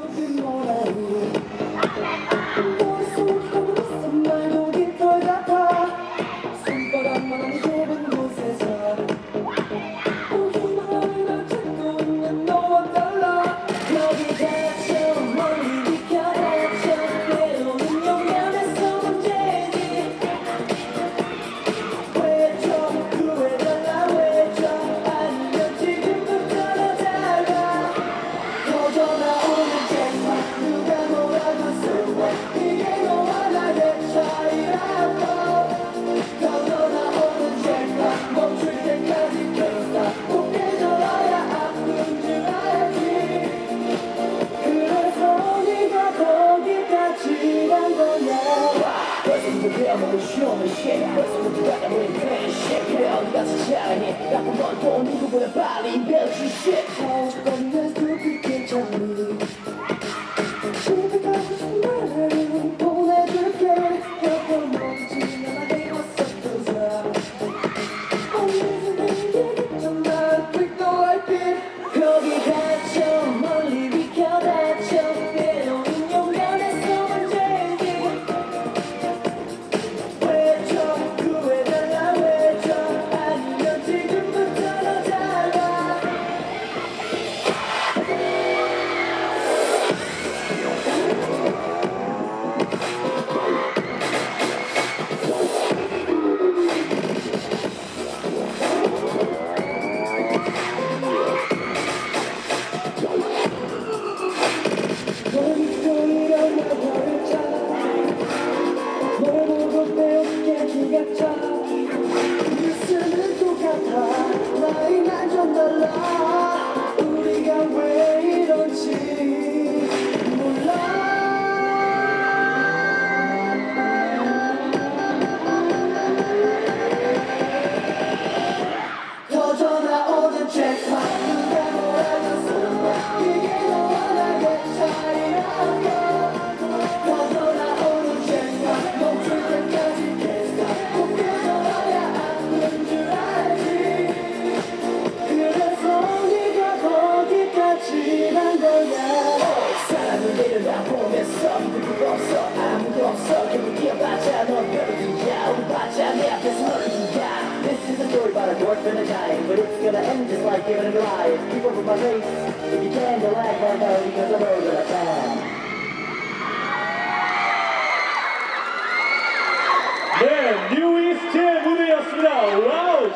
looking more проблемы еще мужчин Позвучат мы женщин Вел я сочарни Как в Антону, вы пали без ущерба vill jag på min sömn Du vill också är This is a story about a dork and a guy But it's gonna end just like giving a ride People from my race If you can, you'll act like Because I know that I can 네, 무대였습니다. 와우,